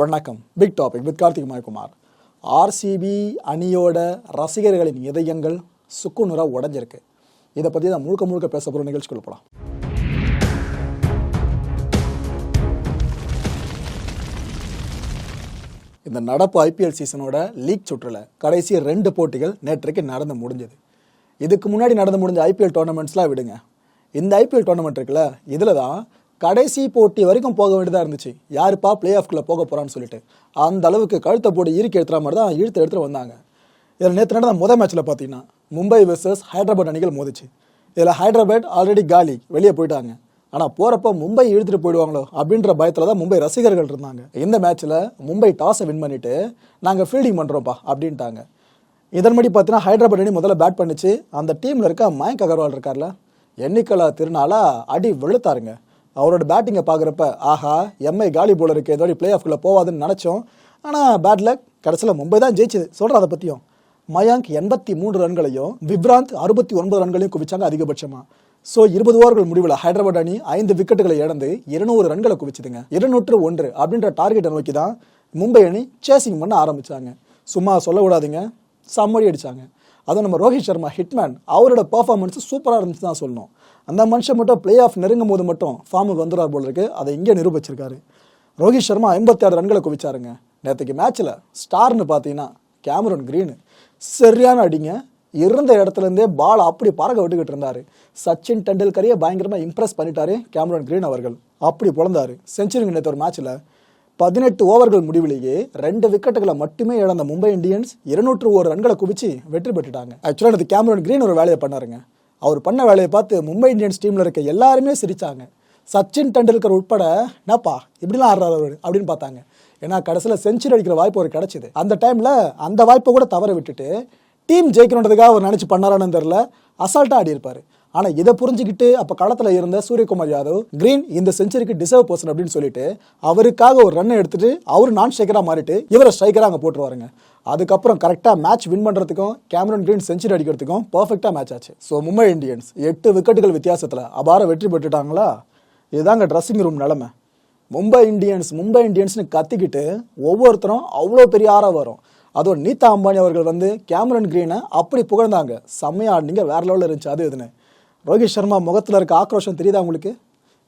வணக்கம். Big topic with Karthik Mayakumar RCB அணியோட ரசிகர்களின் இதயங்கள் சுக்குநூறா உடைஞ்சிருக்கு. இதை பற்றி தான் முழுக்க முழுக்க பேச போகிற நிகழ்ச்சிக்குள்ள போகலாம் இந்த நடப்பு ஐபிஎல் சீசனோட லீக் சுற்றில் கடைசி ரெண்டு போட்டிகள் நேற்றைக்கு நடந்து முடிஞ்சது. இதுக்கு முன்னாடி நடந்து முடிஞ்ச ஐபிஎல் டோர்னமெண்ட்ஸ்லாம் விடுங்க. இந்த ஐபிஎல் டோர்னமெண்ட் இருக்குல்ல இதில் தான் கடைசி போட்டி வரைக்கும் போக வேண்டியதாக இருந்துச்சு. யாருப்பா பிளே ஆஃப்குள்ளே போக போகிறான்னு சொல்லிட்டு. அந்த அளவுக்கு கழுத்தை போட்டு இறுக்கி எடுத்துகிற மாதிரி தான் இழுத்து எடுத்துகிட்டு வந்தாங்க. இதில் நேற்று நடந்த முதல் மேட்ச்சில் பார்த்தீங்கன்னா மும்பை வெர்சஸ் ஹைதராபாத் அணிகள் மோதிச்சு. இதில் ஹைதராபாத் ஆல்ரெடி காலி வெளியே போயிட்டாங்க. ஆனால் போகிறப்ப மும்பை இழுத்துட்டு போயிடுவாங்களோ அப்படின்ற பயத்தில் தான் மும்பை ரசிகர்கள் இருந்தாங்க. இந்த மேட்ச்சில் மும்பை டாஸை வின் பண்ணிவிட்டு நாங்கள் ஃபீல்டிங் பண்ணுறோம்ப்பா அப்படின்ட்டாங்க. இதன்படி பார்த்தீங்கன்னா ஹைதராபாத் அணி முதல்ல பேட் பண்ணிச்சு. அந்த டீமில் இருக்க மயங்க் அகர்வால் இருக்கார்ல எண்ணிக்கலா திருநாளா அடி வெளுத்தாருங்க. அவரோட பேட்டிங்கை பார்க்குறப்ப ஆஹா எம்ஐ காலி போல இருக்கு ஏதோ பிளே ஆஃப்குள்ளே போவாதுன்னு நினச்சோம். ஆனால் பேட்டில் கடைசியில் மும்பை தான் ஜெயிச்சது. சொல்கிறேன் அதை பற்றியும் மயாங்க் எண்பத்தி மூன்று ரன்களையும் விப்ராந்த் அறுபத்தி ஒன்பது ரன்களையும் குவிச்சாங்க அதிகபட்சமாக ஸோ இருபது ஓவர்கள் முடிவில் ஹைதராபாத் அணி ஐந்து விக்கெட்டுகளை இழந்து இருநூறு ரன்களை குவிச்சதுங்க. இருநூற்று ஒன்று அப்படின்ற டார்கெட்டை நோக்கி தான் மும்பை அணி சேசிங் பண்ண ஆரம்பித்தாங்க சும்மா சொல்லக்கூடாதுங்க விடாதீங்க. அடித்தாங்க அதுவும் நம்ம ரோஹித் சர்மா ஹிட்மேன் அவரோட பர்ஃபார்மன்ஸ் சூப்பராக இருந்துச்சு தான் சொல்லணும். அந்த மனுஷன் மட்டும் பிளே ஆஃப் நெருங்கும் போது மட்டும் ஃபார்முக்கு வந்துடுறார் போல இருக்கு. அதை இங்கே நிரூபிச்சிருக்காரு. ரோஹித் சர்மா ஐம்பத்தி ஆறு ரன்களை குவிச்சாருங்க. நேற்றுக்கு மேட்ச்சில் ஸ்டார்னு பார்த்தீங்கன்னா கேமரன் கிரீனு. சரியான அடிங்க. இருந்த இடத்துல இருந்தே பால் அப்படி பறக்க விட்டுக்கிட்டு இருந்தார். சச்சின் டெண்டுல்கரையே பயங்கரமாக இம்ப்ரெஸ் பண்ணிட்டாரு கேமரன் கிரீன் அவர்கள். அப்படி பிறந்தாரு செஞ்சுரிங்க நேற்று ஒரு மேட்ச்சில் பதினெட்டு ஓவர்கள் முடிவிலேயே ரெண்டு விக்கெட்டுகளை மட்டுமே இழந்த மும்பை இந்தியன்ஸ் இருநூற்று ஒரு ரன்களை குவிச்சு வெற்றி பெற்றுட்டாங்க. ஆக்சுவலாக அது கேமரன் கிரீன் ஒரு வேலையை பண்ணாருங்க. அவர் பண்ண வேலையை பார்த்து மும்பை இந்தியன்ஸ் டீமில் இருக்க எல்லாருமே சிரித்தாங்க சச்சின் டெண்டுல்கர் உட்பட என்னப்பா இப்படிலாம் ஆடுறாரு அவர் அப்படின்னு பார்த்தாங்க. ஏன்னா கடைசியில் செஞ்சுரி அடிக்கிற வாய்ப்பு ஒரு கிடச்சிது. அந்த டைமில் அந்த வாய்ப்பை கூட தவற விட்டுட்டு டீம் ஜெயிக்கணுன்றதுக்காக அவர் நினச்சி பண்ணாரான்னு தெரில அசால்ட்டாக ஆடியிருப்பார். ஆனால் இதை புரிஞ்சுக்கிட்டு அப்போ களத்தில் இருந்த சூரியகுமார் யாதவ் கிரீன் இந்த செஞ்சுரிக்கு டிசர்வ் பர்சன் அப்படின்னு சொல்லிட்டு அவருக்காக ஒரு ரன்னை எடுத்துட்டு அவர் நான் ஸ்ட்ரைக்கராக மாறிட்டு இவரை ஸ்ட்ரைக்கராக அங்கே போட்டுருவாருங்க. அதுக்கப்புறம் கரெக்டாக மேட்ச் வின் பண்ணுறதுக்கும் கேமரன் கிரீன் செஞ்சுரி அடிக்கிறதுக்கும் பர்ஃபெக்டாக மேட்ச் ஆச்சு. ஸோ மும்பை இந்தியன்ஸ் எட்டு விக்கெட்டுகள் வித்தியாசத்தில் அபார வெற்றி பெற்றுட்டாங்களா? இதுதாங்க ட்ரெஸ்ஸிங் ரூம் நிலமை. மும்பை இந்தியன்ஸ் மும்பை இந்தியன்ஸ்னு கத்திக்கிட்டு ஒவ்வொருத்தரும் அவ்வளோ பெரிய ஆறாக வரும். அதுவும் நீதா அம்பானி அவர்கள் வந்து கேமரன் கிரீனை அப்படி புகழ்ந்தாங்க. செம்மையா ஆடினீங்க. வேற லெவலில் இருந்துச்சு. அது இதுன்னு ரோஹித் சர்மா முகத்தில் இருக்க ஆக்ரோஷம் தெரியுதா உங்களுக்கு?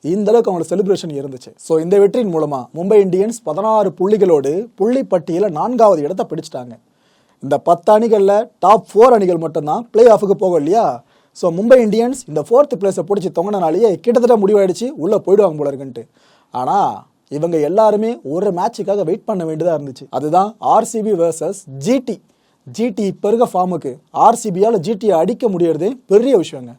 இந்த அளவுக்கு அவங்களோட செலிப்ரேஷன் இருந்துச்சு. ஸோ இந்த வெற்றியின் மூலமா மும்பை இந்தியன்ஸ் பதினாறு புள்ளிகளோடு புள்ளி பட்டியலில் நான்காவது இடத்தை பிடிச்சிட்டாங்க. இந்த பத்து அணிகளில் டாப் ஃபோர் அணிகள் மட்டும்தான் பிளே ஆஃபுக்கு போகும் இல்லையா? ஸோ மும்பை இந்தியன்ஸ் இந்த ஃபோர்த் பிளேஸை பிடிச்சி தொங்கினாலேயே கிட்டத்தட்ட முடிவாயிடுச்சு. உள்ளே போயிடுவாங்க போல இருக்குன்ட்டு. ஆனால் இவங்க எல்லாருமே ஒரு மேட்சுக்காக வெயிட் பண்ண வேண்டியதாக இருந்துச்சு. அதுதான் ஆர்சிபி வர்சஸ் ஜிடி ஜிடி இப்போ இருக்க ஃபார்முக்கு ஆர்சிபியால் ஜிடியை அடிக்க முடியறதே பெரிய விஷயங்க.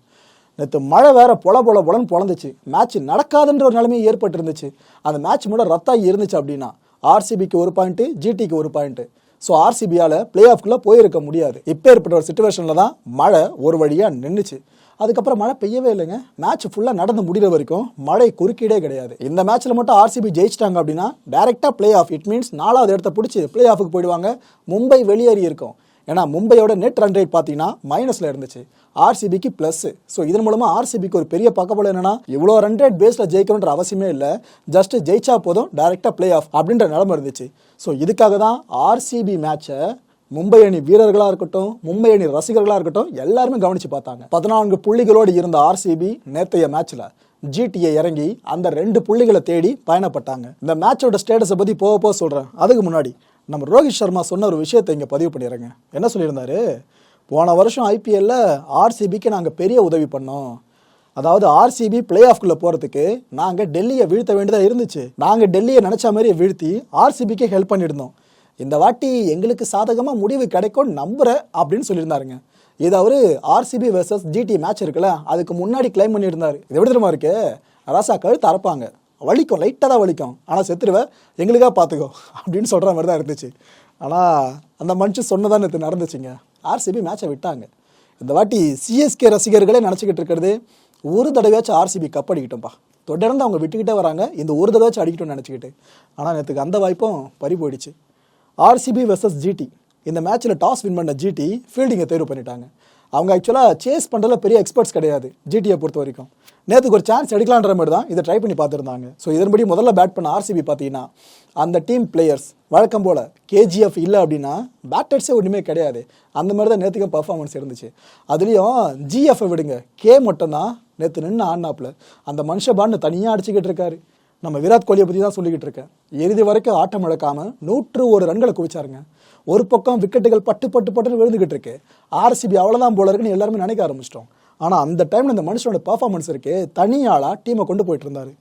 நேற்று மழை வேற பொல பொல பொலன்னு பொழந்துச்சு மேட்ச் நடக்காதுன்ற ஒரு நிலைமை ஏற்பட்டு இருந்துச்சு அந்த மேட்ச் மட்டும் ரத்தாகி இருந்துச்சு அப்படின்னா ஆர்சிபிக்கு ஒரு பாயிண்ட்டு ஜிடிக்கு ஒரு பாயிண்ட்டு ஸோ ஆர்சிபியால் பிளே ஆஃப்குள்ளே போயிருக்க முடியாது. இப்போ ஏற்பட்ட ஒரு சுச்சுவேஷனில் தான் மழை ஒரு வழியாக நின்றுச்சு அதுக்கப்புறம் மழை பெய்யவே இல்லைங்க. மேட்ச் ஃபுல்லாக நடந்து முடிகிற வரைக்கும் மழை குறுக்கீடே கிடையாது. இந்த மேட்ச்சில் மட்டும் ஆர்சிபி ஜெயிச்சிட்டாங்க அப்படின்னா டேரெக்டாக பிளே ஆஃப் இட் மீன்ஸ் நாலாவது இடத்த பிடிச்சி பிளே ஆஃபுக்கு போயிடுவாங்க. மும்பை வெளியேறி இருக்கும். ஏன்னா மும்பையோட நெட் ரன் ரேட் பார்த்தீங்கன்னா மைனஸில் இருந்துச்சு. ஆர்சிபிக்கு ப்ளஸ் ஸோ இதன் மூலமாக ஆர்சிபிக்கு ஒரு பெரிய பக்கபலம் என்னன்னா இவ்வளோ ரன் ரேட் பேஸில் ஜெயிக்கணுன்ற அவசியமே இல்லை. ஜஸ்ட் ஜெயிச்சா போதும் டேரெக்டாக பிளே ஆஃப் அப்படின்ற நிலமை இருந்துச்சு. ஸோ இதுக்காக தான் ஆர்சிபி மேட்சை மும்பை அணி வீரர்களாக இருக்கட்டும் மும்பை அணி ரசிகர்களாக இருக்கட்டும் எல்லாருமே கவனித்து பார்த்தாங்க. பதினான்கு புள்ளிகளோடு இருந்த ஆர்சிபி நேற்றைய மேட்ச்சில் ஜிடிஏ இறங்கி அந்த ரெண்டு புள்ளிகளை தேடி பயணப்பட்டாங்க. இந்த மேட்சோட ஸ்டேட்டஸை பற்றி போக போக சொல்கிறேன் அதுக்கு முன்னாடி நம்ம ரோஹித் சர்மா சொன்ன ஒரு விஷயத்தை இங்கே பதிவு பண்ணிடுறேங்க. என்ன சொல்லியிருந்தாரு? போன வருஷம் ஐபிஎல்ல ஆர்சிபிக்கு நாங்கள் பெரிய உதவி பண்ணோம். அதாவது ஆர்சிபி பிளே ஆஃப்குள்ளே போகிறதுக்கு நாங்கள் டெல்லியை வீழ்த்த வேண்டியதாக இருந்துச்சு. நாங்கள் டெல்லியை நினச்ச மாதிரியே வீழ்த்தி ஆர்சிபிக்கு ஹெல்ப் பண்ணியிருந்தோம். இந்த வாட்டி எங்களுக்கு சாதகமாக முடிவு கிடைக்கும் நம்புகிறேன் அப்படின்னு சொல்லியிருந்தாருங்க. இது அவர் ஆர்சிபி வெர்சஸ் ஜிடி மேட்ச் இருக்குல்ல அதுக்கு முன்னாடி கிளைம் பண்ணியிருந்தார். இது எப்படி தெரியுமா இருக்கு ராசா கழுத்து அறப்பாங்க வலிக்கும் லைட்டாக தான் வலிக்கும். ஆனால் செத்துருவேன் எங்களுக்காக பார்த்துக்கோ அப்படின்னு சொல்கிற மாதிரி தான் இருந்துச்சு. ஆனால் அந்த மனுஷன் சொன்னதான் நேற்று நடந்துச்சுங்க. ஆர்சிபி மேட்சை விட்டாங்க. இந்த வாட்டி சிஎஸ்கே ரசிகர்களே நினச்சிக்கிட்டு இருக்கிறது ஒரு தடவையாச்சும் ஆர்சிபி கப் அடிக்கட்டும்ப்பா தொடர்ந்து அவங்க விட்டுக்கிட்டே வராங்க இந்த ஒரு தடவையாச்சும் அடிக்கட்டும்னு நினச்சிக்கிட்டு. ஆனால் நேற்றுக்கு அந்த வாய்ப்பும் பறி போயிடுச்சு. ஆர்சிபி வெர்சஸ் ஜிடி இந்த மேட்ச்சில் டாஸ் வின் பண்ண ஜிடி ஃபீல்டிங்கை தேர்வு பண்ணிட்டாங்க. அவங்க ஆக்சுவலாக சேஸ் பண்ணுறதுல பெரிய எக்ஸ்பர்ட்ஸ் கிடையாது ஜிடியை பொறுத்த வரைக்கும். நேற்றுக்கு ஒரு சான்ஸ் எடுக்கலான்ற மாதிரி தான் இதை ட்ரை பண்ணி பார்த்துருந்தாங்க. ஸோ இதன்படி முதல்ல பேட் பண்ண ஆர்சிபி பார்த்தீங்கன்னா அந்த டீம் பிளேயர்ஸ் வழக்கம் போல் கேஜிஎஃப் இல்லை அப்படின்னா பேட்டர்ஸே ஒன்றுமே கிடையாது. அந்த மாதிரி தான் நேற்றுக்கும் பர்ஃபார்மன்ஸ் இருந்துச்சு. அதுலேயும் ஜிஎஃப்ஐ விடுங்க. கே மட்டும்தான் நேற்று நின்று ஆடினாப்புல. அந்த மனுஷ பாண்டு தனியாக அடிச்சுக்கிட்டு இருக்காரு. நம்ம விராட் கோலியை பற்றி தான் சொல்லிக்கிட்டு இருக்கேன். இறுதி வரைக்கும் ஆட்டம் இழக்காமல் நூற்று ஒரு ரன்களை குவிச்சாருங்க. ஒரு பக்கம் விக்கெட்டுகள் பட்டு பட்டு பட்டுன்னு விழுந்துகிட்டு இருக்கு. ஆர்சிபி அவ்வளோதான் போல இருக்குன்னு எல்லாருமே நினைக்க ஆரம்பிச்சிட்டோம். ஆனால் அந்த டைமில் இந்த மனுஷனோட பர்ஃபார்மன்ஸ் இருக்கு. தனியாளாக டீமை கொண்டு போயிட்டு இருந்தார்.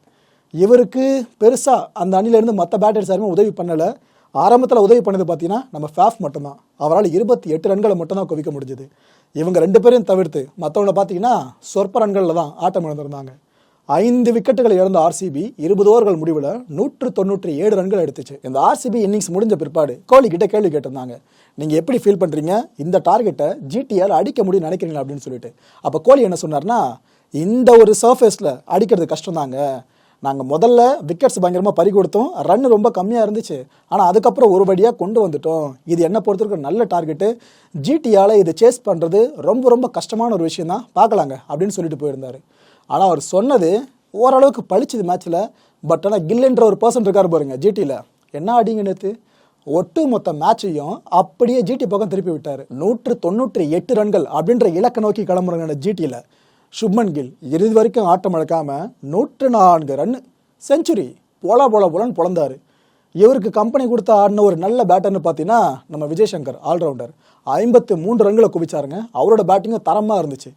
இவருக்கு பெருசாக அந்த அணிலேருந்து மற்ற பேட்டர்ஸ் யாருமே உதவி பண்ணலை. ஆரம்பத்தில் உதவி பண்ணது பார்த்தீங்கன்னா நம்ம ஃபேஃப் மட்டும்தான். அவரால் இருபத்தி எட்டு ரன்களை மட்டும்தான் குவிக்க முடிஞ்சது. இவங்க ரெண்டு பேரையும் தவிர்த்து மற்றவங்கள பார்த்தீங்கன்னா சொற்ப ரன்களில் தான் ஆட்டம் இழந்திருந்தாங்க. ஐந்து விக்கெட்டுகளை இழந்த ஆர்சிபி இருபது ஓவர்கள் முடிவில் நூற்று தொண்ணூற்றி ஏழு ரன்கள் எடுத்துச்சு. இந்த ஆர்சிபி இன்னிங்ஸ் முடிஞ்ச பிற்பாடு கோலி கிட்ட கேள்வி கேட்டிருந்தாங்க. நீங்கள் எப்படி ஃபீல் பண்ணுறீங்க இந்த டார்கெட்டை ஜிடிஆர் அடிக்க முடியும் நினைக்கிறீங்களா அப்படின்னு சொல்லிட்டு. அப்போ கோலி என்ன சொன்னார்னா இந்த ஒரு சர்ஃபேஸில் அடிக்கிறது கஷ்டம்தாங்க. நாங்கள் முதல்ல விக்கெட்ஸ் பயங்கரமாக பறி கொடுத்தோம். ரன் ரொம்ப கம்மியாக இருந்துச்சு. ஆனால் அதுக்கப்புறம் ஒருபடியாக கொண்டு வந்துட்டோம். இது என்ன பொறுத்தவரைக்கும் நல்ல டார்கெட்டு ஜிடியால் இதை சேஸ் பண்ணுறது ரொம்ப ரொம்ப கஷ்டமான ஒரு விஷயம் தான் பார்க்கலாங்க அப்படின்னு சொல்லிட்டு போயிருந்தார். ஆனால் அவர் சொன்னது ஓரளவுக்கு பளிச்சுது மேட்ச்சில் பட் ஆனால் கில்லுன்ற ஒரு பர்சன் இருக்கார் பாருங்க ஜிடியில் என்ன ஆடிங்க நேற்று ஒட்டு மொத்த மேட்சையும் அப்படியே ஜிடி பக்கம் திருப்பி விட்டார். நூற்று தொண்ணூற்றி எட்டு ரன்கள் அப்படின்ற இலக்கை நோக்கி கிளம்புறாங்க ஜிடியில் சுப்மன் கில் இறுதி வரைக்கும் ஆட்டம் இழக்காம நூற்று நான்கு ரன் செஞ்சுரி போல போல போலன்னு பிறந்தார் இவருக்கு கம்பெனி கொடுத்த ஆடின ஒரு நல்ல பேட்டர்னு பார்த்தீங்கன்னா நம்ம விஜய் சங்கர் ஆல்ரவுண்டர் ஐம்பத்து மூன்று ரன்களை குவிச்சாருங்க. அவரோட பேட்டிங்கும் தரமாக இருந்துச்சு.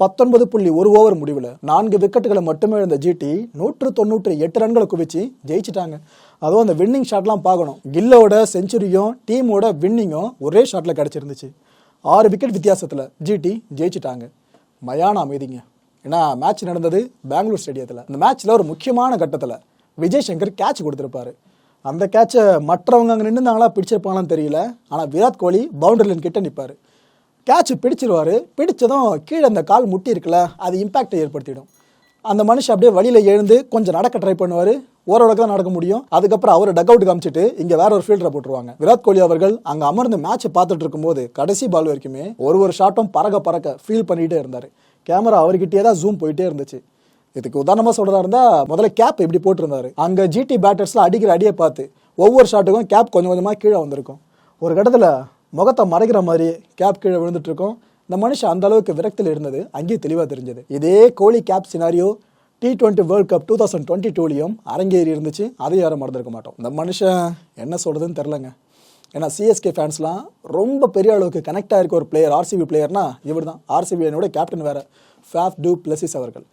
பத்தொன்பது புள்ளி ஒரு ஓவர் முடிவில் நான்கு விக்கெட்டுகளை மட்டுமே இழந்த ஜிடி நூற்று தொண்ணூற்றி எட்டு ரன்களை குவிச்சு ஜெயிச்சிட்டாங்க. அதுவும் அந்த வின்னிங் ஷாட்லாம் பார்க்கணும். கில்லோட செஞ்சுரியும் டீமோட வின்னிங்கும் ஒரே ஷாட்டில் கிடச்சிருந்துச்சு. ஆறு விக்கெட் வித்தியாசத்தில் ஜிடி ஜெயிச்சிட்டாங்க. மயான அமைதிங்க. ஏன்னா மேட்ச் நடந்தது பெங்களூர் ஸ்டேடியத்தில் அந்த மேட்ச்சில் ஒரு முக்கியமான கட்டத்தில் விஜய் சங்கர் கேட்ச் கொடுத்துருப்பாரு. அந்த கேட்சை மற்றவங்க அங்கே நின்றுந்தாங்களா பிடிச்சிருப்பாங்களான்னு தெரியல. ஆனால் விராட் கோலி பவுண்டரி லைன் கிட்ட நிற்பார் கேட்ச் பிடிச்சிருவார் பிடிச்சதும் கீழே அந்த கால் முட்டி இருக்குல்ல அது இம்பேக்டை ஏற்படுத்திடும். அந்த மனுஷன் அப்படியே வழியில் எழுந்து கொஞ்சம் நடக்க ட்ரை பண்ணுவார் ஓரளவுக்கு தான் நடக்க முடியும். அதுக்கப்புறம் அவர் டக் அவுட் காமிச்சிட்டு இங்கே வேற ஒரு ஃபீல்டரை போட்டுருவாங்க. விராட் கோலி அவர்கள் அங்கே அமர்ந்து மேட்ச்சை பார்த்துட்டு இருக்கும்போது கடைசி பால் வரைக்குமே ஒரு ஒரு ஷாட்டும் பறக்க பறக்க ஃபீல் பண்ணிகிட்டே இருந்தார். கேமரா அவர்கிட்டயே தான் ஜூம் போயிட்டே இருந்துச்சு. இதுக்கு உதாரணமாக சொல்கிறதா இருந்தால் முதல்ல கேப் இப்படி போட்டிருந்தாரு. அங்கே ஜிடி பேட்டர்ஸில் அடிக்கிற அடியை பார்த்து ஒவ்வொரு ஷாட்டுக்கும் கேப் கொஞ்சம் கொஞ்சமாக கீழே வந்திருக்கும். ஒரு கட்டத்தில் முகத்தை மறைக்கிற மாதிரி கேப் கீழே விழுந்துட்டுருக்கும். இந்த மனுஷன் அந்த அளவுக்கு விரக்தியில் இருந்தது. அங்கேயும் தெளிவாக தெரிஞ்சது. இதே Kohli cap scenario T twenty World Cup two thousand twenty டூலையும் அரங்கேறி இருந்துச்சு. அதை யாரும் மறந்துருக்க மாட்டோம். இந்த மனுஷன் என்ன சொல்கிறதுன்னு தெரிலங்க ஏன்னா சிஎஸ்கே ஃபேன்ஸ்லாம் ரொம்ப பெரிய அளவுக்கு கனெக்ட் ஆகிருக்க ஒரு பிளேயர் ஆர்சிபி பிளேயர்னா இவர் தான் ஆர்சிபி என்னோட கேப்டன் வேறு. ஃபேஃப் டூ பிளஸிஸ் அவர்கள்.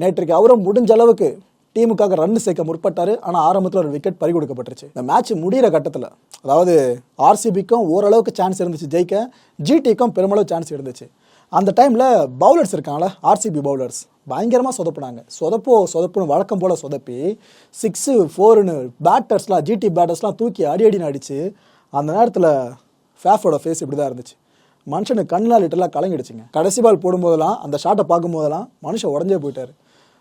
நேற்றுக்கு அவரும் முடிஞ்ச அளவுக்கு டீமுக்காக ரன் சேர்க்க முற்பட்டார். ஆனால் ஆரம்பத்தில் ஒரு விக்கெட் பறி கொடுக்கப்பட்டுருச்சு. இந்த மேட்ச் முடிகிற கட்டத்தில் அதாவது ஆர்சிபிக்கும் ஓரளவுக்கு சான்ஸ் இருந்துச்சு ஜெயிக்க. ஜிடிக்கும் பெருமளவு சான்ஸ் இருந்துச்சு. அந்த டைமில் பவுலர்ஸ் இருக்காங்களே ஆர்சிபி பவுலர்ஸ் பயங்கரமாக சொதப்புனாங்க. சொதப்போ சொதப்புன்னு வழக்கம் போல் சொதப்பி சிக்ஸு ஃபோருன்னு பேட்டர்ஸ்லாம் ஜிடி பேட்டர்ஸ்லாம் தூக்கி அடி அடின்னு அடித்து அந்த நேரத்தில் ஃபேஃபோட ஃபேஸ் இப்படி தான் இருந்துச்சு. மனுஷனுக்கு கண்ணால் இட்டெல்லாம் கலங்கிடுச்சுங்க. கடைசி பால் போடும்போதெல்லாம் அந்த ஷாட்டை பார்க்கும்போதெல்லாம் மனுஷன் உடஞ்சே போயிட்டாரு.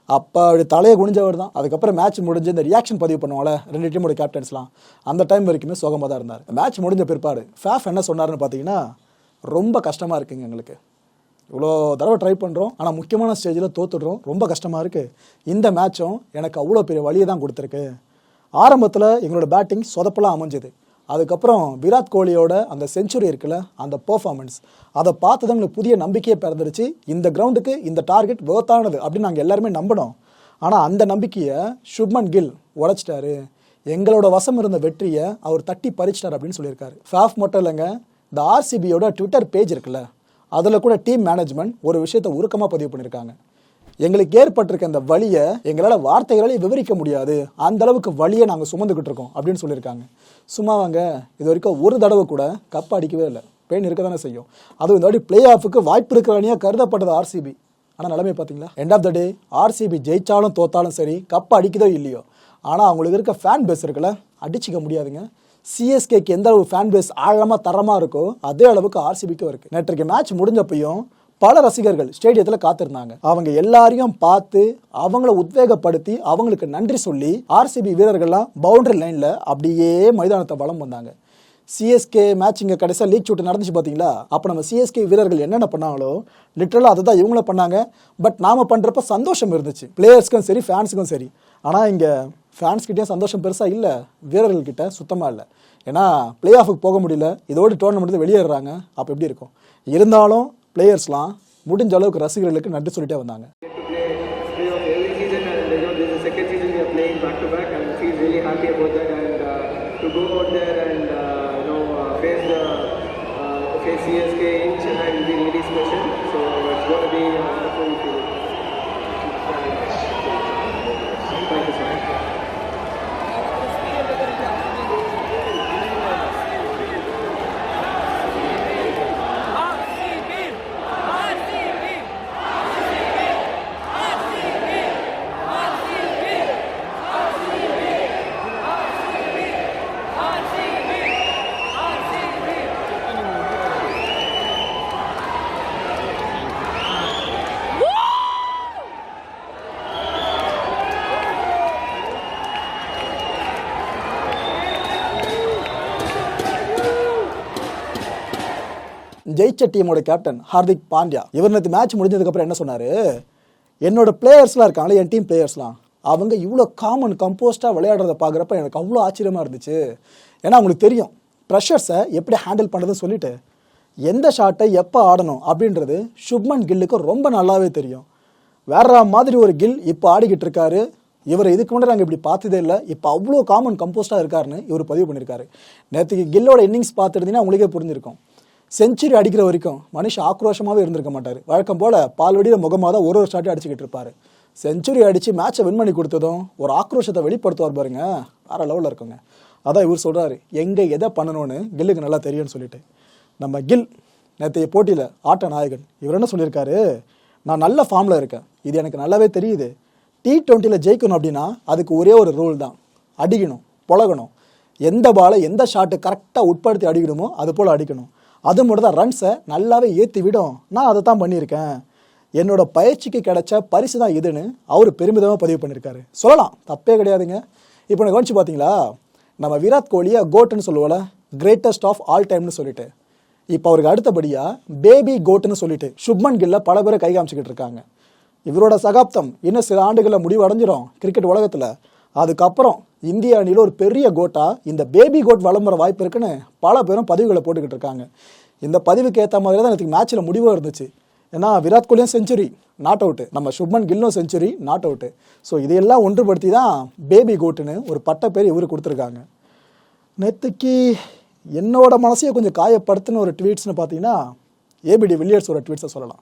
அப்போ அப்படி தலையை குனிஞ்சவர் தான். அதுக்கப்புறம் மேட்ச் முடிஞ்சு இந்த ரியாக்ஷன் பதிவு பண்ணுவாங்கள ரெண்டு டீமோட கேப்டன்ஸ்லாம் அந்த டைம் வரைக்குமே சோகமாக தான் இருந்தார். மேட்ச் முடிஞ்ச பிற்பாடு ஃபேஃப் என்ன சொன்னார்னு பார்த்தீங்கன்னா ரொம்ப கஷ்டமாக இருக்குங்க எங்களுக்கு. இவ்வளோ தடவை ட்ரை பண்ணுறோம் ஆனால் முக்கியமான ஸ்டேஜில் தோத்துடுறோம். ரொம்ப கஷ்டமாக இருக்குது இந்த மேட்சும் எனக்கு அவ்வளோ பெரிய வழியை தான் கொடுத்துருக்கு. ஆரம்பத்தில் எங்களோட பேட்டிங் சொதப்பலாம் அமைஞ்சது. அதுக்கப்புறம் விராட் கோலியோட அந்த செஞ்சுரி இருக்குல்ல அந்த பர்ஃபார்மன்ஸ் அதை பார்த்து தான் எங்களுக்கு புதிய நம்பிக்கையை பிறந்துருச்சு. இந்த கிரவுண்டுக்கு இந்த டார்கெட் வேர்த்தானது அப்படின்னு நாங்கள் எல்லாருமே நம்பினோம். ஆனால் அந்த நம்பிக்கையை சுப்மன் கில் உடைச்சிட்டாரு. எங்களோட வசம் இருந்த வெற்றியை அவர் தட்டி பறிச்சிட்டார் அப்படின்னு சொல்லியிருக்காரு. ஃபேஃப் மட்டும் இல்லைங்க இந்த ஆர்சிபியோட ட்விட்டர் பேஜ் இருக்குல்ல அதில் கூட டீம் மேனேஜ்மெண்ட் ஒரு விஷயத்தை உருக்கமாக பதிவு பண்ணியிருக்காங்க. எங்களுக்கு ஏற்பட்டிருக்க இந்த வழியை எங்களால் வார்த்தைகளாலே விவரிக்க முடியாது. அந்த அளவுக்கு வழியை நாங்கள் சுமந்துக்கிட்டு இருக்கோம் அப்படின்னு சொல்லியிருக்காங்க. சும்மாவாங்க இது வரைக்கும் ஒரு தடவை கூட கப் அடிக்கவே இல்லை. பெயின் இருக்க தானே செய்யும். அதுவும் இந்த வாட்டி பிளே ஆஃபுக்கு வாய்ப்பு இருக்கிற அணியாக கருதப்பட்டது ஆர்சிபி ஆனால் நிலைமை பார்த்தீங்களா end of the day RCB ஜெயிச்சாலும் தோத்தாலும் சரி கப் அடிக்குதோ இல்லையோ ஆனால் அவங்களுக்கு இருக்க ஃபேன் பேஸ் இருக்குல்ல அடிச்சிக்க முடியாதுங்க. சிஎஸ்கேக்கு எந்த அளவு ஃபேன் பேஸ் ஆழமாக தரமாக இருக்கோ அதே அளவுக்கு ஆர்சிபிக்கும் இருக்குது நேற்றைக்கு மேட்ச் முடிஞ்சப்பையும் பல ரசிகர்கள் ஸ்டேடியத்தில் காத்திருந்தாங்க. அவங்க எல்லாரையும் பார்த்து அவங்கள உத்வேகப்படுத்தி அவங்களுக்கு நன்றி சொல்லி ஆர்சிபி வீரர்கள்லாம் பவுண்டரி லைனில் அப்படியே மைதானத்தை வளம் வந்தாங்க. சிஎஸ்கே மேட்ச் இங்கே கடைசியாக லீக் ஷூட் நடந்துச்சு பார்த்தீங்களா அப்போ நம்ம சிஎஸ்கே வீரர்கள் என்னென்ன பண்ணாங்களோ லிட்டரலாக அதை தான் இவங்களும் பண்ணாங்க. பட் நாம பண்ணுறப்ப சந்தோஷம் இருந்துச்சு. பிளேயர்ஸ்க்கும் சரி ஃபேன்ஸுக்கும் சரி. ஆனால் இங்கே ஃபேன்ஸ்கிட்டயும் சந்தோஷம் பெருசாக இல்லை. வீரர்கள்கிட்ட சுத்தமாக இல்லை. ஏன்னா பிளே ஆஃபுக்கு போக முடியல. இதோடு டோர்னமெண்ட் வெளியேறாங்க அப்போ எப்படி இருக்கும்? இருந்தாலும் பிளேயர்ஸ்லாம் முடிஞ்ச அளவுக்கு ரசிகர்களுக்கு நன்றி சொல்லிட்டே வந்தாங்க. ஜெயிச்ச டீமோட கேப்டன் ஹார்திக் பாண்டியா. இவர் நேற்று மேட்ச் முடிஞ்சதுக்கப்புறம் என்ன சொன்னார்? என்னோட பிளேயர்ஸ்லாம் இருக்காங்களே என் டீம் பிளேயர்ஸ்லாம் அவங்க இவ்வளோ காமன் கம்போஸ்டாக விளையாடுறத பார்க்குறப்ப எனக்கு அவ்வளோ ஆச்சரியமாக இருந்துச்சு. ஏன்னா அவங்களுக்கு தெரியும் ப்ரெஷர்ஸை எப்படி ஹேண்டில் பண்ணுறதுன்னு சொல்லிட்டு எந்த ஷாட்டை எப்போ ஆடணும் அப்படின்றது சுப்மன் கில்லுக்கு ரொம்ப நல்லாவே தெரியும். வேற மாதிரி ஒரு கில் இப்போ ஆடிக்கிட்டு இருக்காரு. இவர் இதுக்கு முன்னாடி நாங்கள் இப்படி பார்த்ததே இல்லை. இப்போ அவ்வளோ காமன் கம்போஸ்டாக இருக்காருன்னு இவர் பதிவு பண்ணியிருக்காரு நேற்றுக்கு கில்லோட இன்னிங்ஸ் பார்த்துருந்தீங்கன்னா உங்களுக்கே புரிஞ்சிருக்கும். செஞ்சுரி அடிக்கிற வரைக்கும் மனுஷன் ஆக்ரோஷமாகவே இருந்திருக்க மாட்டார். வழக்கம் போல் பால்வடியில் முகமாக தான் ஒரு ஒரு ஷாட்டை அடிச்சுக்கிட்டு இருப்பார். செஞ்சுரி அடித்து மேட்சை வின் பண்ணி கொடுத்ததும் ஒரு ஆக்ரோஷத்தை வெளிப்படுத்துவார் பாருங்க. வேறு லெவலில் இருக்குங்க அதான் இவர் சொல்கிறாரு எங்கே எதை பண்ணணும்னு கில்லுக்கு நல்லா தெரியும்னு சொல்லிட்டு. நம்ம கில் நேற்றைய போட்டியில் ஆட்ட நாயகன். இவர் என்ன சொல்லியிருக்காரு? நான் நல்ல ஃபார்மில் இருக்கேன். இது எனக்கு நல்லாவே தெரியுது. டி டுவெண்ட்டியில் ஜெயிக்கணும் அப்படின்னா அதுக்கு ஒரே ஒரு ரூல் தான். அடிக்கணும் புழகணும். எந்த பாலை எந்த ஷாட்டு கரெக்டாக உட்படுத்தி அடிக்கணுமோ அது போல் அடிக்கணும். அது மட்டும் தான் ரன்ஸை நல்லாவே ஏற்றி விடும். நான் அதை தான் பண்ணியிருக்கேன். என்னோட பயிற்சிக்கு கிடைச்ச பரிசு தான் இதுன்னு அவர் பெருமிதமாக பதிவு பண்ணியிருக்காரு. சொல்லலாம் தப்பே கிடையாதுங்க. இப்போ நான் கவனிச்சு பார்த்தீங்களா? நம்ம விராட் கோலியை கோட்டுன்னு சொல்லுவோம்ல கிரேட்டஸ்ட் ஆஃப் ஆல் டைம்னு சொல்லிட்டு. இப்போ அவருக்கு அடுத்தபடியாக பேபி கோட்டுன்னு சொல்லிட்டு சுப்மன் கில்ல பல பேரை கை காமிச்சிக்கிட்டு இருக்காங்க. இவரோட சகாப்தம் இன்னும் சில ஆண்டுகளில் முடிவடைஞ்சிரும் கிரிக்கெட் உலகத்தில். அதுக்கப்புறம் இந்திய அணியில் ஒரு பெரிய கோட்டா இந்த பேபி கோட் வளம் வர வாய்ப்பு இருக்குன்னு பல பேரும் பதிவுகளை போட்டுக்கிட்டு இருக்காங்க. இந்த பதிவுக்கு ஏற்ற மாதிரி தான் எனக்கு மேட்ச்சில் முடிவாக இருந்துச்சு. ஏன்னா விராட் கோலியும் செஞ்சுரி நாட் அவுட்டு நம்ம சுப்மன் கில்லும் செஞ்சுரி நாட் அவுட்டு ஸோ இதையெல்லாம் ஒன்றுபடுத்தி தான் பேபி கோட்டுன்னு ஒரு பட்ட பேர் இவர் கொடுத்துருக்காங்க. நேற்றுக்கு என்னோட மனசையே கொஞ்சம் காயப்படுத்தின ஒரு ட்வீட்ஸ்னு பார்த்தீங்கன்னா ஏபிடி வில்லியர்ஸோட ட்வீட்ஸை சொல்லலாம்.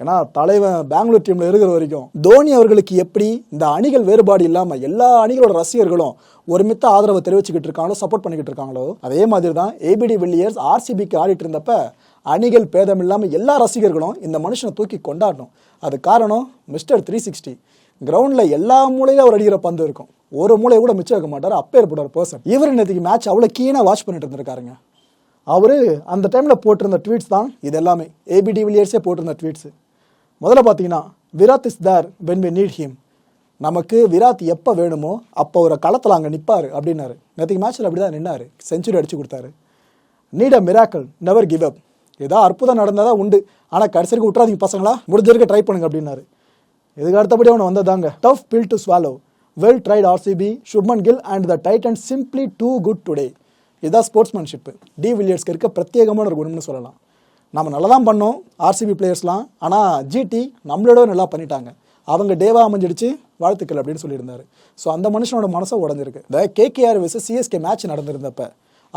ஏன்னா தலைவன் பெங்களூர் டீமில் இருக்கிற வரைக்கும் தோனி அவர்களுக்கு எப்படி இந்த அணிகள் வேறுபாடு இல்லாமல் எல்லா அணிகளோட ரசிகர்களும் ஒருமித்த ஆதரவை தெரிவிச்சுக்கிட்டு இருக்காங்களோ சப்போர்ட் பண்ணிக்கிட்டு இருக்காங்களோ அதே மாதிரி தான் ஏபிடி வில்லியர்ஸ் ஆர்சிபிக்கு ஆடிட்டு இருந்தப்ப அணிகள் பேதம் இல்லாமல் எல்லா ரசிகர்களும் இந்த மனுஷனை தூக்கி கொண்டாடணும். அது காரணம் மிஸ்டர் த்ரீ சிக்ஸ்டி கிரவுண்டில் எல்லா மூலையும் அவர் அடிக்கிற பந்து இருக்கும். ஒரு மூலையை கூட மிச்சம் வைக்க மாட்டார். அப்பேற்பட்ட ஒரு பர்சன் இவர் இன்னைக்கு மேட்ச் அவ்வளோ கீனாக வாட்ச் பண்ணிட்டு இருந்திருக்காருங்க. அவர் அந்த டைமில் போட்டிருந்த ட்வீட்ஸ் தான் இது எல்லாமே. ஏபிடி வில்லியர்ஸே போட்டிருந்த ட்வீட்ஸு முதல்ல பார்த்தீங்கன்னா Virat is there when we need him நமக்கு விராத் எப்போ வேணுமோ அப்போ ஒரு களத்தில் அங்கே நிற்பார் அப்படின்னாரு. நேற்றுக்கு மேட்ச்சில் அப்படி தான் நின்னார். செஞ்சுரி அடித்து கொடுத்தாரு. Need a miracle never give up ஏதோ அற்புதம் நடந்தால் தான் உண்டு. ஆனால் கடைசிக்கு விட்றாதீங்க பசங்களா முடிஞ்ச வரைக்கும் ட்ரை பண்ணுங்க அப்படின்னாரு. இதுக்கு அடுத்தபடி அவனை வந்ததாங்க tough pill to swallow well tried RCB Shubman Gill and the Titan simply too good today இதுதான் ஸ்போர்ட்ஸ்மேன்ஷிப் டி வில்லியர்ஸ்க்கு இருக்க பிரத்யேகமான ஒரு குணம்னு சொல்லலாம். நம்ம நல்லா தான் பண்ணோம் ஆர்சிபி பிளேயர்ஸ்லாம் ஆனால் ஜிடி நம்மளோட நல்லா பண்ணிட்டாங்க. அவங்க டேவா அமைஞ்சிடுச்சு வாழ்த்துக்கள் அப்படின்னு சொல்லியிருந்தாரு. ஸோ அந்த மனுஷனோட மனசை உடஞ்சிருக்கு. இந்த கேகேஆர் vs சிஎஸ்கே மேட்ச் நடந்திருந்தப்ப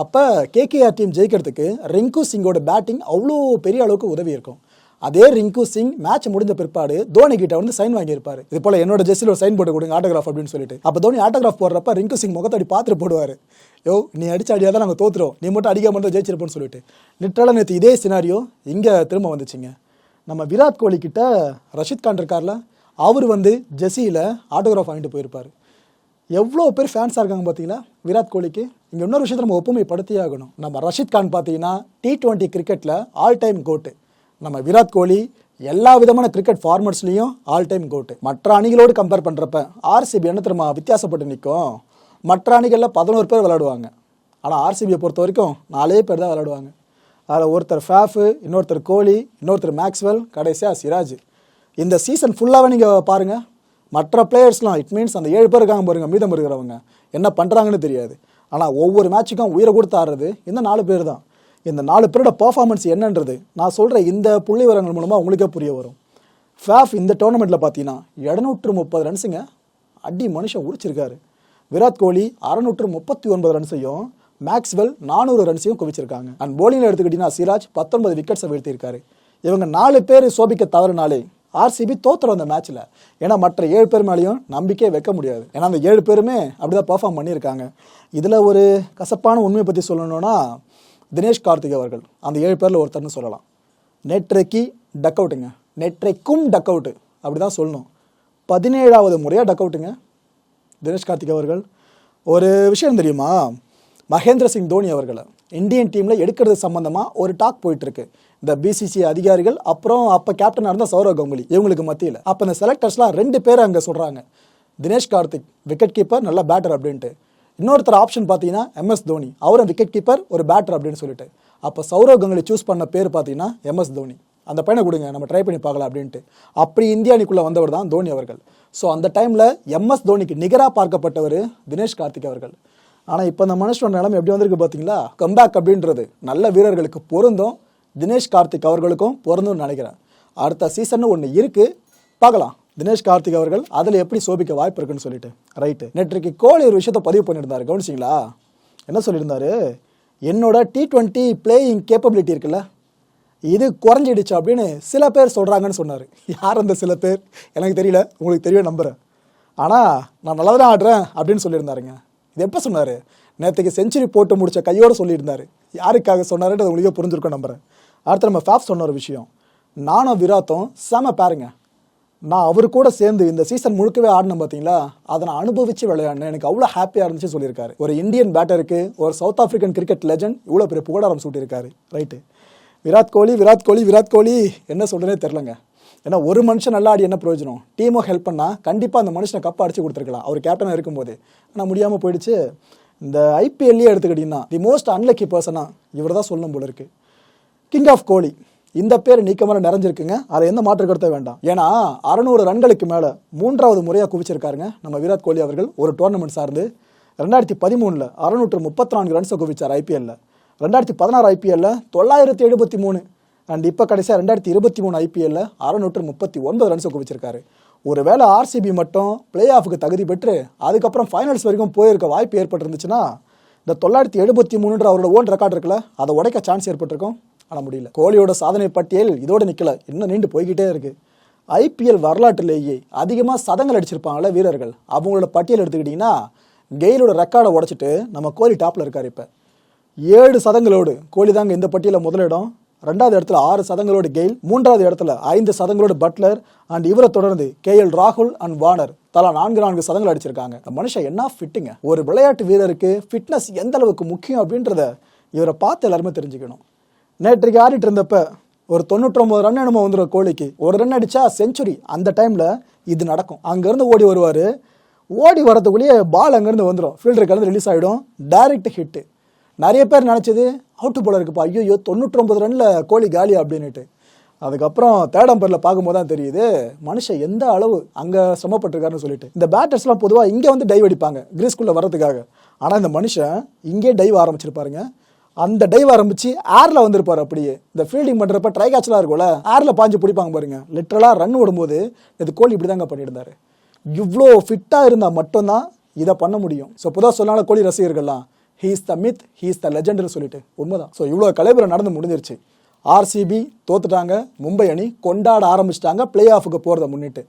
அப்போ கேகேஆர் டீம் ஜெயிக்கிறதுக்கு ரிங்கு சிங்கோட பேட்டிங் அவ்வளோ பெரிய அளவுக்கு உதவி இருக்கும் அதே ரிங்கு சிங் மேட்ச் முடிஞ்ச பிற்பாடு தோனி கிட்ட வந்து சைன் வாங்கியிருப்பாரு. இது போல என்னோட ஜெஸ்ஸில் ஒரு சைன் போட்டு கொடுங்க ஆட்டோகிராஃப் அப்படின்னு சொல்லிட்டு. அப்போ தோனி ஆட்டோகிராஃப் போடுறப்ப ரிங்கு சிங் முகத்தடி பார்த்துட்டு போடுவார். யோ நீ அடிச்ச அடியாக தான் நாங்கள் தோத்துறோம். நீ மட்டும் அடிக்காம மட்டும் ஜெயிச்சிருப்போம்னு சொல்லிட்டு. லிட்டரலாக நேற்று இதே சினாரியோ இங்கே திரும்ப வந்துச்சுங்க. நம்ம விராட் கோலி கிட்ட ரஷித் கான் இருக்கார்ல அவர் வந்து ஜெஸ்ஸியில் ஆட்டோகிராஃப் வாங்கிட்டு போயிருப்பார். எவ்வளோ பேர் ஃபேன்ஸாக இருக்காங்க பார்த்தீங்களா விராட் கோலிக்கு. இங்கே இன்னொரு விஷயத்தை நம்ம ஒப்புமைப்படுத்தியே ஆகணும். நம்ம ரஷித் கான் பார்த்தீங்கன்னா டி டுவெண்ட்டி கிரிக்கெட்டில் ஆல் டைம் கோட்டு நம்ம விராட் கோலி எல்லா விதமான கிரிக்கெட் ஃபார்மட்ஸ்லையும் ஆல் டைம் கோட்டு மற்ற அணிகளோடு கம்பேர் பண்ணுறப்ப ஆர்சிபி என்ன தெரியுமா வித்தியாசப்பட்டு நிற்கும் மற்ற அணிகளில் பதினோரு பேர் விளையாடுவாங்க. ஆனால் ஆர்சிபியை பொறுத்த வரைக்கும் நாலே பேர் தான் விளையாடுவாங்க. அதில் ஒருத்தர் ஃபேஃபு இன்னொருத்தர் கோலி இன்னொருத்தர் மேக்ஸ்வெல் கடைசியாக சிராஜ் இந்த சீசன் ஃபுல்லாகவே நீங்கள் பாருங்கள் மற்ற பிளேயர்ஸ்லாம் இட் மீன்ஸ் அந்த ஏழு பேர் இருக்காங்க பாருங்க மீதம் இருக்கிறவங்க. என்ன பண்ணுறாங்கன்னு தெரியாது. ஆனால் ஒவ்வொரு மேட்சுக்கும் உயிரை கொடுத்து ஆடுறது இந்த நாலு பேர் தான். இந்த நாலு பேரோட பர்ஃபார்மன்ஸ் என்னன்றது நான் சொல்கிற இந்த புள்ளி விவரங்கள் மூலமாக உங்களுக்கே புரிய வரும். ஃபேஃப் இந்த டோர்னமெண்ட்டில் பார்த்தீங்கன்னா இரநூற்று முப்பது ரன்ஸுங்க அடி மனுஷன் உரிச்சிருக்காரு. விராட் கோலி அறநூற்று முப்பத்தி ஒன்பது ரன்ஸையும் மேக்ஸ்வெல் நானூறு ரன்ஸையும் குவிச்சிருக்காங்க. அண்ட் போலிங்கில் எடுத்துக்கிட்டிங்கன்னா சிராஜ் பத்தொன்பது விக்கெட்ஸை வீழ்த்தியிருக்காரு. இவங்க நாலு பேர் சோபிக்க தவறுனாலே ஆர்சிபி தோத்துறோம் அந்த மேட்ச்சில் ஏன்னா மற்ற ஏழு பேர் மேலேயும் நம்பிக்கையே வைக்க முடியாது. ஏன்னா அந்த ஏழு பேருமே அப்படிதான் பர்ஃபார்ம் பண்ணியிருக்காங்க. இதில் ஒரு கசப்பான உண்மையை பற்றி சொல்லணும்னா தினேஷ் கார்த்திக் அவர்கள் அந்த ஏழு பேரில் ஒருத்தர்னு சொல்லலாம். நேற்றைக்கு டக் அவுட்டுங்க நேற்றைக்கும் டக் அவுட்டு அப்படி தான் சொல்லணும். பதினேழாவது முறையாக டக் அவுட்டுங்க தினேஷ் கார்த்திக் அவர்கள். ஒரு விஷயம் தெரியுமா? மகேந்திர சிங் தோனி அவர்களை. இந்தியன் டீமில் எடுக்கிறது சம்மந்தமாக ஒரு டாக் போயிட்டுருக்கு. இந்த பிசிசி அதிகாரிகள் அப்புறம் அப்போ கேப்டனாக இருந்த சௌரவ் கங்குலி இவங்களுக்கு மத்தியில். அப்போ இந்த செலக்டர்ஸ்லாம் ரெண்டு பேர் அங்கே சொல்கிறாங்க தினேஷ் கார்த்திக் விக்கெட் கீப்பர் நல்ல பேட்டர் அப்படின்ட்டு. இன்னொருத்தர் ஆப்ஷன் பார்த்தீங்கன்னா எம்எஸ் தோனி அவரும் விக்கெட் கீப்பர் ஒரு பேட்டர் அப்படின்னு சொல்லிட்டு. அப்போ சௌரவ் கங்குலி சூஸ் பண்ண பேர் பார்த்தீங்கன்னா எம்எஸ் தோனி அந்த பையனை கொடுங்க நம்ம ட்ரை பண்ணி பார்க்கலாம் அப்படின்ட்டு. அப்படி இந்திய அணிக்குள்ளே வந்தவர் தான் தோனி அவர்கள். ஸோ அந்த டைமில் எம்எஸ் தோனிக்கு நிகராக பார்க்கப்பட்டவர் தினேஷ் கார்த்திக் அவர்கள். ஆனால் இப்போ இந்த மனுஷனோட நிலைமை எப்படி வந்திருக்கு பார்த்தீங்களா? கம்பேக் அப்படின்றது நல்ல வீரர்களுக்கு பொருந்தும் தினேஷ் கார்த்திக் அவர்களுக்கும் பொருந்தும்னு நினைக்கிறேன். அடுத்த சீசன் ஒன்று இருக்குது பார்க்கலாம். தினேஷ் கார்த்திக் அவர்கள் அதில் எப்படி சோபிக்க வாய்ப்பு இருக்குன்னு சொல்லிட்டு. ரைட்டு நேற்றைக்கு கோலி ஒரு விஷயத்தை பதிவு பண்ணியிருந்தாரு. கவனிச்சிங்களா என்ன சொல்லியிருந்தாரு? என்னோட டி ட்வெண்ட்டி பிளேயிங் கேப்பபிலிட்டி இருக்குல்ல இது குறைஞ்சிடுச்சு அப்படின்னு சில பேர் சொல்கிறாங்கன்னு சொன்னார். யார் அந்த சில பேர்? எனக்கு தெரியல. உங்களுக்கு தெரியும் நம்புகிறேன் ஆனால் நான் நல்லா தான் ஆடுறேன் அப்படின்னு சொல்லியிருந்தாருங்க. இது எப்போ சொன்னார்? நேற்றுக்கு செஞ்சுரி போட்டு முடிச்ச கையோடு சொல்லியிருந்தாரு. யாருக்காக சொன்னாருன்றது உங்களுக்கே புரிஞ்சிருக்கும் நம்புறேன். அடுத்து நம்ம ஃபேஃப் சொன்ன ஒரு விஷயம். நானும் விராத்தும் செம பாருங்கள் நான் அவர் கூட சேர்ந்து இந்த சீசன் முழுக்கவே ஆடினேன் பார்த்தீங்களா அதை நான் அனுபவிச்சு விளையாடினேன். எனக்கு அவ்வளோ ஹாப்பியாக இருந்துச்சு சொல்லியிருக்காரு. ஒரு இந்தியன் பேட்டருக்கு ஒரு சவுத் ஆஃப்ரிக்கன் கிரிக்கெட் லெஜண்ட் இவ்வளோ பெரிய புகழாரம் சூட்டியிருக்காரு. ரைட்டு விராட் கோலி விராட் கோலி விராட் கோலி. என்ன சொல்றேனே தெரிலங்க ஏன்னா ஒரு மனுஷன் நல்லா ஆடி என்ன பிரயோஜனம்? டீமும் ஹெல்ப் பண்ணால் கண்டிப்பாக அந்த மனுஷனை கப்பை அடிச்சு கொடுத்துருக்கலாம். அவர் கேப்டனாக இருக்கும்போது. ஆனால் முடியாமல் போயிடுச்சு. இந்த ஐபிஎல்லையே எடுத்துக்கிட்டிங்கன்னா தி மோஸ்ட் அன்லக்கி பர்சனாக இவர் தான் சொல்லணும் போல இருக்கு. King of Kohli. இந்த பேர் நீக்கமர நிறைஞ்சிருக்குங்க. அதை எந்த மாற்று வேண்டாம். ஏன்னா அறநூறு ரன்களுக்கு மேலே மூன்றாவது முறையாக குவிச்சிருக்காருங்க. நம்ம விராட் கோலி அவர்கள் ஒரு டோர்னமெண்ட் சார்ந்து ரெண்டாயிரத்தி பதிமூணில் அறநூற்று முப்பத்தி நான்கு ரன்ஸை குவிச்சார் ஐபிஎல்ல ரெண்டாயிரத்தி பதினாறு ஐபிஎல்ல தொள்ளாயிரத்தி எழுபத்தி மூணு. அண்ட் இப்போ கடைசியாக ரெண்டாயிரத்தி இருபத்தி மூணு ஐபிஎல்ல அறநூற்று முப்பத்தி ஒன்பது ரன்ஸை குவிச்சிருக்காரு. ஒருவேளை ஆர்சிபி மட்டும் பிளே ஆஃபுக்கு தகுதி பெற்று அதுக்கப்புறம் ஃபைனல்ஸ் வரைக்கும் போயிருக்க வாய்ப்பு ஏற்பட்டிருந்துச்சுன்னா இந்த தொள்ளாயிரத்தி எழுபத்தி மூணுன்ற அவரோட ஓன் ரெக்கார்ட் இருக்குல்ல அதை உடைக்க சான்ஸ் ஏற்பட்டிருக்கும். ஆனால் முடியல. கோலியோட சாதனை பட்டியல் இதோட நிற்கல இன்னும் நீண்டு போய்கிட்டே இருக்கு. ஐபிஎல் வரலாற்றிலேயே அதிகமாக சதங்கள் அடிச்சிருப்பாங்களே வீரர்கள். அவங்களோட பட்டியல் எடுத்துக்கிட்டிங்கன்னா கெயிலோட ரெக்கார்டை உடைச்சிட்டு நம்ம கோலி டாப்பில் இருக்கார் இப்போ. ஏழு சதங்களோடு கோலி தாங்க இந்த பட்டியலில் முதலிடம். ரெண்டாவது இடத்துல ஆறு சதங்களோடு கெயில் மூன்றாவது இடத்துல ஐந்து சதங்களோடு பட்லர் அண்ட் இவரை தொடர்ந்து கே எல் ராகுல் அண்ட் வானர் தலா நான்கு நான்கு சதங்கள் அடிச்சிருக்காங்க. இந்த மனுஷன் என்ன ஃபிட்டுங்க ஒரு விளையாட்டு வீரருக்கு ஃபிட்னஸ் எந்த அளவுக்கு முக்கியம் அப்படின்றத இவரை பார்த்து எல்லாருமே தெரிஞ்சுக்கணும். நேற்றைக்கு ஆடிட்டு இருந்தப்ப ஒரு தொண்ணூற்றொம்பது ரன் என்னமோ வந்துடும் கோலிக்கு. ஒரு ரன் அடிச்சா செஞ்சுரி. அந்த டைம்ல இது நடக்கும். அங்கேருந்து ஓடி வருவார். ஓடி வரதுக்குள்ளேயே பால் அங்கேருந்து வந்துடும் ஃபீல்டருக்கேருந்து ரிலீஸ் ஆகிடும் டைரக்ட் ஹிட்டு நிறைய பேர் நினச்சது அவுட்டு போல இருக்குப்பா ஐயோ தொண்ணூற்றொம்பது ரனில் கோழி காலி அப்படின்னுட்டு. அதுக்கப்புறம் தேர்ட் அம்பரில் பார்க்கும்போது தான் தெரியுது மனுஷன் எந்த அளவு அங்கே சிரமப்பட்டிருக்காருன்னு சொல்லிட்டு. இந்த பேட்டர்ஸ்லாம் பொதுவாக இங்கே வந்து டைவ் அடிப்பாங்க கிரீஸ்குள்ளே வர்றதுக்காக. ஆனால் இந்த மனுஷன் இங்கே டைவ் ஆரம்பிச்சிருப்பாருங்க. அந்த டைவ் ஆரம்பிச்சு ஏர்ல வந்திருப்பாரு அப்படியே. இந்த ஃபீல்டிங் பண்றப்ப ட்ரை கேட்ச்லாம் இருக்கும்ல ஏர்ல பாஞ்சு பிடிப்பாங்க பாருங்க. லிட்டரலா ரன் ஓடும்போது இது கோலி இப்படி தாங்க பண்ணியிருந்தாரு இவ்வளோ ஃபிட்டா இருந்தா மட்டும்தான் இதை பண்ண முடியும். ஸோ புதா சொல்லான Kohli ரசிகர்கள்லாம் he's the myth he's the லெஜெண்ட்னு சொல்லிட்டு. உண்மைதான். ஸோ இவ்வளோ கலைபுரம் நடந்து முடிஞ்சிருச்சு. ஆர்சிபி தோத்துட்டாங்க. மும்பை அணி கொண்டாட ஆரம்பிச்சிட்டாங்க. பிளே ஆஃபுக்கு போகிறத முன்னிட்டு.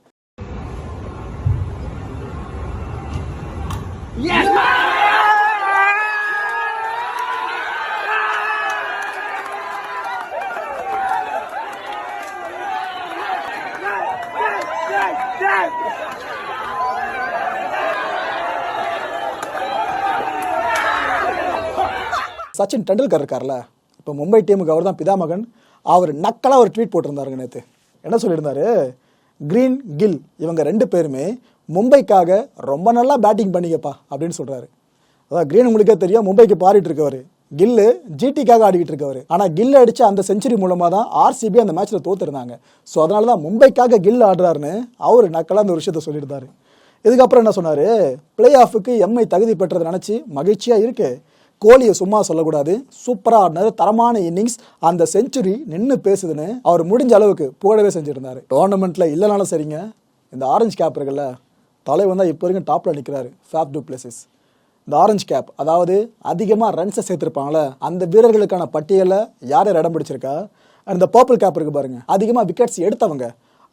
சச்சின் டெண்டுல்கர் இருக்கார்ல. இப்போ மும்பை டீமுக்கு அவர் தான் பிதாமகன் அவர் நக்கலாக ஒரு ட்வீட் போட்டிருந்தாருங்க நேற்று என்ன சொல்லியிருந்தாரு? கிரீன் கில் இவங்க ரெண்டு பேருமே மும்பைக்காக ரொம்ப நல்லா பேட்டிங் பண்ணிக்கப்பா அப்படின்னு சொல்கிறாரு அதான் கிரீன் உங்களுக்கே தெரியும் மும்பைக்கு பாடிட்டு இருக்கவர். கில்லு ஜிடிக்காக ஆடிக்கிட்டு இருக்கவர். ஆனால் கில் அடிச்ச அந்த செஞ்சுரி மூலமாக தான் ஆர்சிபி அந்த மேட்ச்சில் தோத்துருந்தாங்க. ஸோ அதனால தான் மும்பைக்காக கில் ஆடுறாருன்னு அவர் நக்கலாக அந்த விஷயத்த சொல்லியிருந்தாரு. இதுக்கப்புறம் என்ன சொன்னார்? பிளே ஆஃபுக்கு எம்ஐ தகுதி பெற்றதை நினச்சி மகிழ்ச்சியாக இருக்கு. கோலியை சும்மா சொல்லக்கூடாது. சூப்பராக ஆடினாரு தரமான இன்னிங்ஸ் அந்த செஞ்சுரி நின்று பேசுதுன்னு அவர் முடிஞ்ச அளவுக்கு புகழவே செஞ்சுருந்தார். டோர்னமெண்ட்டில் இல்லைனாலும் சரிங்க. இந்த ஆரஞ்சு கேப் இருக்குல்ல தலைவன் தான் இப்போ வரைக்கும் டாப்பில் நிற்கிறாரு ஃபேப் டூ பிளேசஸ் இந்த ஆரஞ்சு கேப் அதாவது அதிகமாக ரன்ஸை சேர்த்துருப்பாங்களே அந்த வீரர்களுக்கான பட்டியலில் யார் யார் இடம் பிடிச்சிருக்கா? அந்த பர்பிள் கேப் இருக்கு பாருங்க அதிகமாக விக்கெட்ஸ் எடுத்தவங்க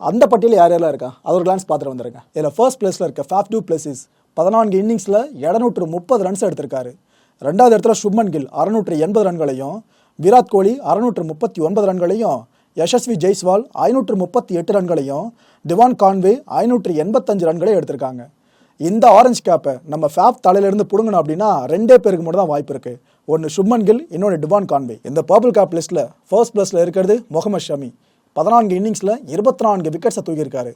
அந்த பட்டியலில் யார் யாரெல்லாம் இருக்கா? அவர் கிளான்ஸ் பார்த்துட்டு வந்துருங்க. இதில் ஃபர்ஸ்ட் பிளேஸில் இருக்க ஃபேப் டூ பிளேசஸ் பதினான்கு இன்னிங்ஸில் இரநூற்று முப்பது ரன்ஸ் எடுத்திருக்காரு. ரெண்டாவது இடத்துல சுப்மன் கில் அறுநூற்று எண்பது ரன்களையும் விராட் கோலி அறுநூற்று முப்பத்தி ஒன்பது ரன்களையும் யசஸ்வி ஜெய்ஸ்வால் ஐநூற்று முப்பத்தி எட்டு ரன்களையும் டிவான் கான்வே ஐநூற்று எண்பத்தஞ்சு ரன்களையும் எடுத்திருக்காங்க. இந்த ஆரஞ்சு கேப்பை நம்ம ஃபேப் தலையிலேருந்து பிடுங்கணும் அப்படின்னா ரெண்டே பேருக்கு மட்டும் தான் வாய்ப்பு இருக்குது ஒன்று சுப்மன் கில் இன்னொன்று டிவான் கான்வே. இந்த பர்பிள் கேப் லிஸ்ட்டில் ஃபர்ஸ்ட் ப்ளஸில் இருக்கிறது முகமது ஷமி. பதினான்கு இன்னிங்ஸில் இருபத்தி நான்கு விக்கெட்ஸை தூக்கியிருக்காரு.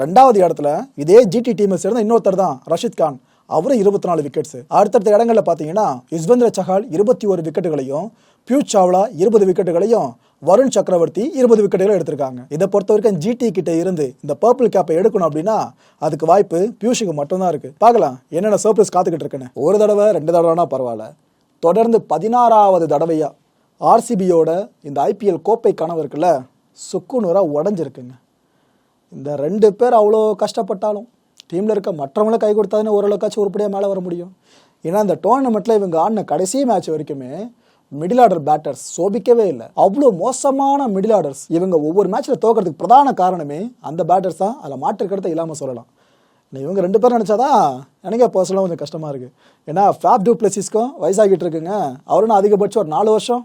ரெண்டாவது இடத்துல இதே ஜிடி டீமை சேர்ந்த இன்னொருத்தர் தான் ரஷித் கான். அவரும் இருபத்தி நாலு விக்கெட்ஸ் அடுத்தடுத்த இடங்களில் பார்த்தீங்கன்னா யுஸ்வந்திர சஹால் இருபத்தி ஒரு விக்கெட்டுகளையும் பியூஷ் சாவ்லா இருபது விக்கெட்டுகளையும் வருண் சக்கரவர்த்தி இருபது விக்கெட்டுகளை எடுத்திருக்காங்க. இதை பொறுத்த வரைக்கும் ஜிடி கிட்ட இருந்து இந்த பர்பிள் கேப்பை எடுக்கணும் அப்படின்னா அதுக்கு வாய்ப்பு பியூஷுக்கு மட்டும்தான் இருக்கு. பார்க்கலாம் என்னென்ன சர்ப்ரைஸ் காத்துக்கிட்டு இருக்குன்னு. ஒரு தடவை ரெண்டு தடவைனா பரவாயில்ல. தொடர்ந்து பதினாறாவது தடவையா ஆர்சிபியோட இந்த ஐபிஎல் கோப்பை கனவு இருக்குல்ல சுக்குநூறாக உடஞ்சிருக்குங்க. இந்த ரெண்டு பேர் அவ்வளோ கஷ்டப்பட்டாலும் டீமில் இருக்க மற்றவங்களும் கை கொடுத்தாதுன்னு ஓரளவுக்காச்சும் உருப்படியாக மேலே வர முடியும். ஏன்னா அந்த டோர்னமெண்ட்டில் இவங்க ஆடின கடைசி மேட்ச் வரைக்குமே மிடில் ஆர்டர் பேட்டர்ஸ் சோபிக்கவே இல்லை. அவ்வளோ மோசமான மிடில் ஆர்டர்ஸ் இவங்க ஒவ்வொரு மேட்ச்சில் தோக்கிறதுக்கு பிரதான காரணமே அந்த பேட்டர்ஸ் தான். அதில் மாற்றுக்கிறத இல்லாமல் சொல்லலாம். நீ இவங்க ரெண்டு பேரும் நினச்சாதான் எனக்கே பர்சனலாக கொஞ்சம் கஷ்டமாக இருக்குது ஏன்னா ஃபேப் டூ பிளஸிஸ்க்கும் வயசாகிட்டு இருக்குங்க. அவரும் அதிகபட்சம் ஒரு நாலு வருஷம்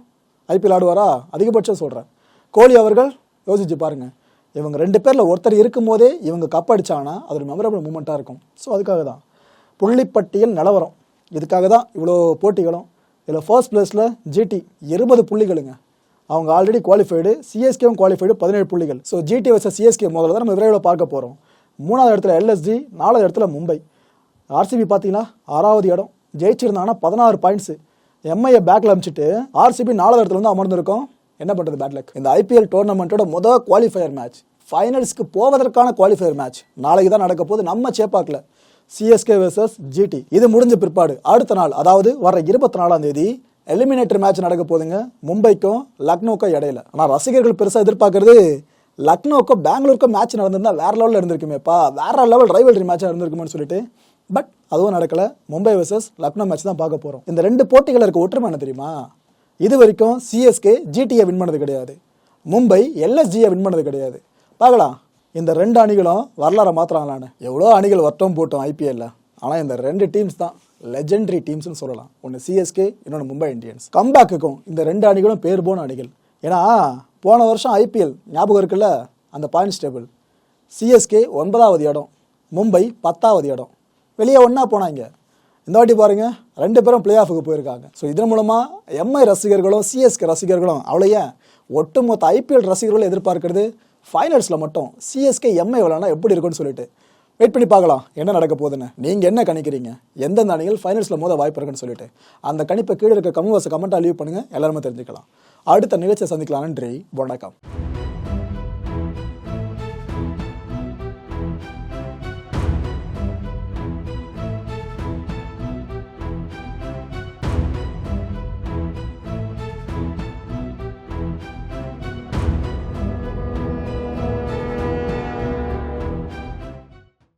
ஐபிஎல் ஆடுவாரா? அதிகபட்சம் சொல்கிறேன் கோலி அவர்கள் யோசிச்சு பாருங்கள் இவங்க ரெண்டு பேரில் ஒருத்தர் இருக்கும்போதே இவங்க கப்படிச்சாங்கன்னா அது ஒரு மெமரபிள் மூமெண்ட்டாக இருக்கும். ஸோ அதுக்காக தான். புள்ளிப்பட்டியல் நிலவரம். இதுக்காக தான் இவ்வளோ போட்டிகளும். இதில் ஃபர்ஸ்ட் பிளேஸில் ஜிடி இருபது புள்ளிகளுங்க. அவங்க ஆல்ரெடி குவாலிஃபைடு சிஎஸ்கேவும் குவாலிஃபைடு பதினேழு புள்ளிகள். ஸோ ஜிடி வர்சஸ் சிஎஸ்கே முதல்ல தான் நம்ம விரைவில் பார்க்க போகிறோம் மூணாவது இடத்துல எல்எஸ்ஜி நாலாவது இடத்துல மும்பை ஆர்சிபி பார்த்தீங்கன்னா ஆறாவது இடம். ஜெயிச்சிருந்தாங்கன்னா பதினாறு பாயிண்ட்ஸு எம்ஐயை பேக்கில் அமிச்சிட்டு ஆர்சிபி நாலாவது இடத்துல வந்து அமர்ந்திருக்கோம். என்ன பண்ணுறது பேட் லக் இந்த ஐபிஎல் டோர்னமெண்ட்டோட முதல் குவாலிஃபயர் மேட்ச் ஃபைனல்ஸ்க்கு போவதற்கான குவாலிஃபயர் மேட்ச் நாளைக்கு தான் நடக்க போது நம்ம சேப்பாக்கில். சிஎஸ்கே vs ஜிடி இது முடிஞ்ச பிற்பாடு. அடுத்த நாள் அதாவது வர இருபத்தி நாலாம் தேதி எலிமினேட்டர் மேட்ச் நடக்க போதுங்க மும்பைக்கும் லக்னோக்கும் இடையில. ஆனால் ரசிகர்கள் பெருசாக எதிர்பார்க்கறது லக்னோக்கும் பெங்களூருக்கும் மேட்ச் நடந்திருந்தா வேற லெவலில் இருந்திருக்குமேப்பா. வேற லெவல் ரைவல்ரி மேட்சாக இருந்திருக்குமேன்னு சொல்லிட்டு. பட் அதுவும் நடக்கல. மும்பை vs லக்னோ மேட்ச் தான் பார்க்க போகிறோம் இந்த ரெண்டு போட்டிகள் இருக்க ஒற்றுமை என்ன தெரியுமா? இது வரைக்கும் சிஎஸ்கே ஜிடியை வின் பண்ணது கிடையாது. மும்பை எல்எஸ்ஜியை வின் பண்ணது கிடையாது. பார்க்கலாம். இந்த ரெண்டு அணிகளும் வரலாறை மாத்துறாங்களான்னு. எவ்வளோ அணிகள் வட்டம் போட்டோம் ஐபிஎல்ல ஆனால் இந்த ரெண்டு டீம்ஸ் தான் லெஜெண்டரி டீம்ஸ்னு சொல்லலாம். ஒன்று சிஎஸ்கே இன்னொன்று மும்பை இந்தியன்ஸ். கம்பேக்குக்கும் இந்த ரெண்டு அணிகளும் பேர் போன அணிகள். ஏன்னா போன வருஷம் ஐபிஎல் ஞாபகம் இருக்குல்ல? அந்த பாயிண்ட்ஸ் டேபிள் சிஎஸ்கே ஒன்பதாவது இடம். மும்பை பத்தாவது இடம். வெளியே ஒன்றா போனாங்க. இந்த வாட்டி பாருங்க ரெண்டு பேரும் பிளே ஆஃபுக்கு போயிருக்காங்க. ஸோ இதன் மூலமாக எம்ஐ ரசிகர்களும் சிஎஸ்கே ரசிகர்களும் அவ்வளோ ஒட்டுமொத்த ஐபிஎல் ரசிகர்களும் எதிர்பார்க்கிறது. ஃபைனல்ஸில் மட்டும் சிஎஸ்கே எம்ஐ விளாண்டா எப்படி இருக்கும்னு சொல்லிட்டு. வெயிட் பண்ணி பார்க்கலாம் என்ன நடக்க போகுதுன்னு. நீங்கள் என்ன கணிக்கிறீங்க? எந்தெந்த அணிகள் ஃபைனல்ஸில் மோத வாய்ப்பு இருக்குன்னு சொல்லிட்டு. அந்த கணிப்பை கீழே இருக்க கமெண்ட் கமெண்ட்டாக லீவ் பண்ணுங்கள் எல்லாருமே தெரிஞ்சுக்கலாம். அடுத்த நிகழ்ச்சியை சந்திக்கலாம். நன்றி வணக்கம்.